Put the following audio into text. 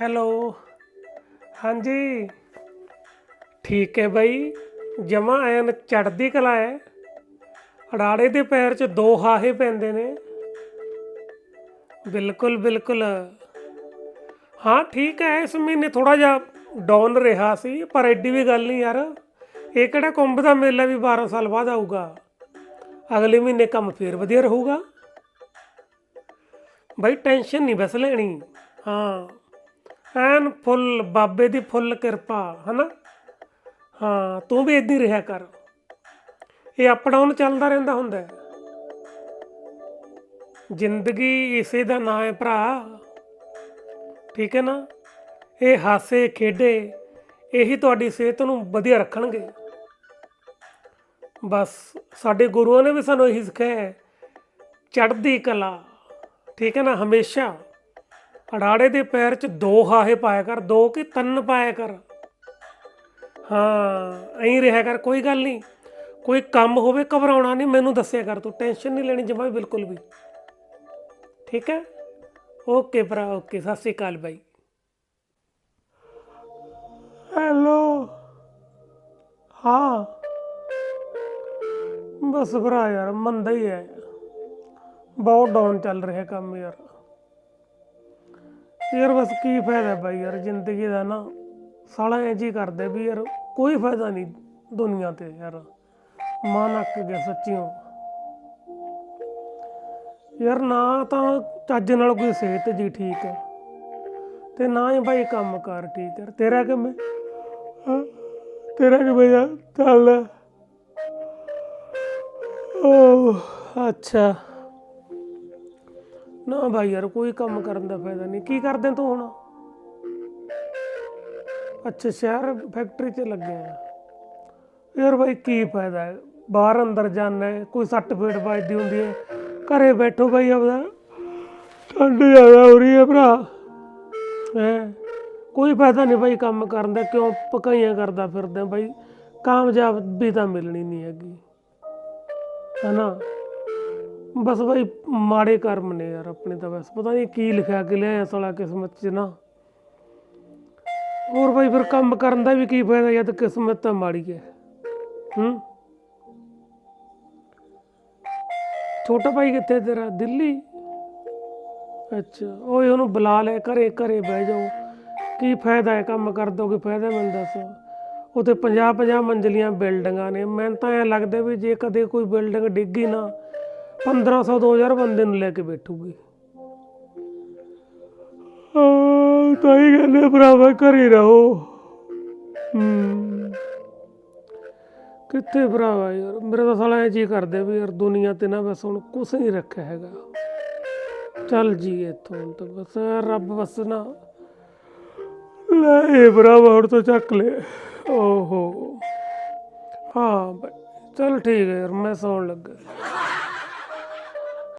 Hello. ਹਾਂਜੀ। ਠੀਕ ਹੈ ਬਾਈ। ਜਮਾ ਐਨ ਚੜਦੀ ਕਲਾ ਹੈ। ਅੜਾੜੇ ਦੇ ਪੈਰ 'ਚ ਦੋ ਹਾਹੇ ਪੈਂਦੇ ਨੇ। ਬਿਲਕੁਲ ਬਿਲਕੁਲ। ਹਾਂ, ਠੀਕ ਹੈ, ਇਸ ਮਹੀਨੇ ਥੋੜਾ ਜਿਹਾ ਡਾਊਨ ਰਿਹਾ ਸੀ, ਪਰ ਐਡੀ ਵੀ ਗੱਲ ਨਹੀਂ ਯਾਰ। ਇਹ ਕਿਹੜਾ ਕੁੰਭ ਦਾ ਮੇਲਾ ਵੀ 12 ਸਾਲ ਬਾਅਦ ਆਊਗਾ। ਅਗਲੇ ਮਹੀਨੇ ਕੰਮ ਫੇਰ ਵਧੀਆ ਰਹੂਗਾ। ਬਾਈ, ਟੈਨਸ਼ਨ ਨਹੀਂ ਬਸ ਲੈਣੀ। ਹਾਂ। ਐਨ ਫੁੱਲ, ਬਾਬੇ ਦੀ ਫੁੱਲ ਕਿਰਪਾ, ਹਨਾ? ਹਾਂ, ਤੂੰ ਵੀ ਇਦਾਂ ਹੀ ਰਿਹਾ ਕਰ। ਇਹ ਅਪ ਡਾਊਨ ਚੱਲਦਾ ਰਹਿੰਦਾ ਹੁੰਦਾ ਹੈ। ਜ਼ਿੰਦਗੀ ਇਸੇ ਦਾ ਨਾਂ ਹੈ ਭਰਾ। ਠੀਕ ਹੈ ਨਾ? ਇਹ ਹਾਸੇ, ਖੇਡੇ, ਇਹੀ ਤੁਹਾਡੀ ਸਿਹਤ ਨੂੰ ਵਧੀਆ ਰੱਖਣਗੇ। ਬਸ, ਸਾਡੇ ਗੁਰੂਆਂ ਨੇ ਵੀ ਸਾਨੂੰ ਇਹੀ ਸਿਖਾਇਆ ਚੜ੍ਹਦੀ ਕਲਾ, ਠੀਕ ਹੈ ਨਾ? ਹਮੇਸ਼ਾ। ਅੜਾੜੇ ਦੇ ਪੈਰ 'ਚ ਦੋ ਹਾਹੇ ਪਾਇਆ ਕਰ, ਦੋ ਕਿ ਤਿੰਨ ਪਾਇਆ ਕਰ। ਹਾਂ, ਐਂ ਰਿਹਾ ਕਰ, ਕੋਈ ਗੱਲ ਨਹੀਂ। ਕੋਈ ਕੰਮ ਹੋਵੇ ਘਬਰਾਉਣਾ ਨਹੀਂ, ਮੈਨੂੰ ਦੱਸਿਆ ਕਰ ਤੂੰ, ਟੈਨਸ਼ਨ ਨਹੀਂ ਲੈਣੀ ਜਮਾ ਬਿਲਕੁਲ ਵੀ। ਠੀਕ ਹੈ? ਓਕੇ ਭਰਾ, ਓਕੇ, ਸਤਿ ਸ਼੍ਰੀ ਅਕਾਲ ਬਾਈ। ਹੈਲੋ? ਹਾਂ। ਬਸ ਭਰਾ ਯਾਰ, ਮੰਦਾ ਹੀ ਹੈ। ਬਹੁਤ ਡਾਊਨ ਚੱਲ ਰਿਹਾ ਕੰਮ ਯਾਰ। ਯਾਰ ਬਸ ਕੀ ਫਾਇਦਾ ਬਾਈ ਯਾਰ, ਜ਼ਿੰਦਗੀ ਦਾ ਨਾ ਸਾਲਾ ਇੰਜ ਹੀ ਕਰਦੇ ਵੀ ਯਾਰ, ਕੋਈ ਫਾਇਦਾ ਨਹੀਂ ਦੁਨੀਆ ਤੇ ਯਾਰ। ਮਨ ਅੱਕ ਗਿਆ ਸੱਚੀਓ। ਯਾਰ ਨਾ ਤਾਂ ਚੱਜ ਨਾਲ ਕੋਈ ਸਿਹਤ ਜੀ ਠੀਕ ਹੈ, ਤੇ ਨਾ ਹੀ ਬਾਈ ਕੰਮ ਕਰ ਠੀਕ ਹੈ। ਤੇਰਾ ਕਿਵੇਂ? ਤੇਰਾ ਕਿਵੇਂ ਯਾਰ ਚੱਲ ਓ ਅੱਛਾ। ਨਾ ਭਾਈ ਯਾਰ, ਕੋਈ ਕੰਮ ਕਰਨ ਦਾ ਫਾਇਦਾ ਨਹੀਂ। ਕੀ ਕਰਦੇ ਤੂੰ ਹੁਣ? ਅੱਛਾ, ਸ਼ਹਿਰ ਫੈਕਟਰੀ 'ਚ ਲੱਗੇ ਆ। ਯਾਰ ਭਾਈ ਕੀ ਫਾਇਦਾ ਹੈ? ਬਾਹਰ ਅੰਦਰ ਜਾਣਾ ਹੈ, ਕੋਈ ਸੱਟ ਫੇਟ ਵੱਜਦੀ ਹੁੰਦੀ ਹੈ। ਘਰੇ ਬੈਠੋ ਭਾਈ ਆਪਦਾ। ਠੰਡ ਜ਼ਿਆਦਾ ਹੋ ਰਹੀ ਹੈ ਭਰਾ। ਹੈ? ਕੋਈ ਫਾਇਦਾ ਨਹੀਂ ਭਾਈ ਕੰਮ ਕਰਨ ਦਾ, ਕਿਉਂ ਪਕਾਈਆਂ ਕਰਦਾ ਫਿਰਦੇ ਭਾਈ ਕਾਮਯਾਬੀ ਤਾਂ ਮਿਲਣੀ ਨਹੀਂ ਹੈਗੀ। ਹਨਾ? ਬਸ ਬਾਈ, ਮਾੜੇ ਕਰਮ ਨੇ ਯਾਰ ਆਪਣੇ ਤਾਂ ਬਸ। ਪਤਾ ਨਹੀਂ ਕੀ ਲਿਖਿਆ, ਕਿ ਲਿਆ ਸਾਲਾ ਕਿਸਮਤ 'ਚ ਨਾ। ਹੋਰ ਭਾਈ ਫਿਰ ਕੰਮ ਕਰਨ ਦਾ ਵੀ ਕੀ ਫਾਇਦਾ ਜਦ ਕਿਸਮਤ ਤਾਂ ਮਾੜੀ ਹੈ ਹੂੰ? ਛੋਟਾ ਭਾਈ ਕਿੱਥੇ ਤੇਰਾ? ਦਿੱਲੀ? ਅੱਛਾ, ਓਏ ਉਹਨੂੰ ਬੁਲਾ ਲੈ, ਘਰੇ ਘਰੇ ਬਹਿ ਜਾਓ। ਕੀ ਫਾਇਦਾ ਹੈ ਕੰਮ ਕਰ ਦੋ ਕੀ ਫਾਇਦਾ ਮੈਨੂੰ ਦੱਸ। ਉਤੇ 50 50 ਮੰਜ਼ਲੀਆਂ ਬਿਲਡਿੰਗਾਂ ਨੇ। ਮੈਨੂੰ ਤਾਂ ਐ ਲੱਗਦਾ ਵੀ ਜੇ ਕਦੇ ਕੋਈ ਬਿਲਡਿੰਗ ਡਿੱਗੀ ਨਾ 1500 2000 ਬੰਦੇ ਨੂੰ ਲੈ ਕੇ ਬੈਠੂਗੀ। ਹਾਂ ਤਾਂ ਹੀ ਕਹਿੰਦੇ ਭਰਾਵਾ ਘਰੇ ਰਹੋ। ਹੂੰ। ਕਿੱਥੇ ਭਰਾਵਾ ਯਾਰ? ਮੇਰੇ ਤਾਂ ਸਾਲਾ ਇਹ ਜੀ ਕਰਦੇ ਵੀ ਯਾਰ ਦੁਨੀਆ ਤੇ ਨਾ ਬਸ ਹੁਣ ਕੁਛ ਨਹੀਂ ਰੱਖਿਆ ਹੈਗਾ। ਚੱਲ ਜੀ ਇੱਥੋਂ ਤਾਂ ਬਸ ਰੱਬ ਬਸ ਨਾ। ਲੈ ਇਹ ਭਰਾਵਾ ਹੁਣ ਤਾਂ ਚੱਕ ਲੈ। ਓਹੋ। ਹਾਂ ਬਈ, ਠੀਕ ਹੈ ਯਾਰ ਮੈਂ ਸੌਣ ਲੱਗਾ।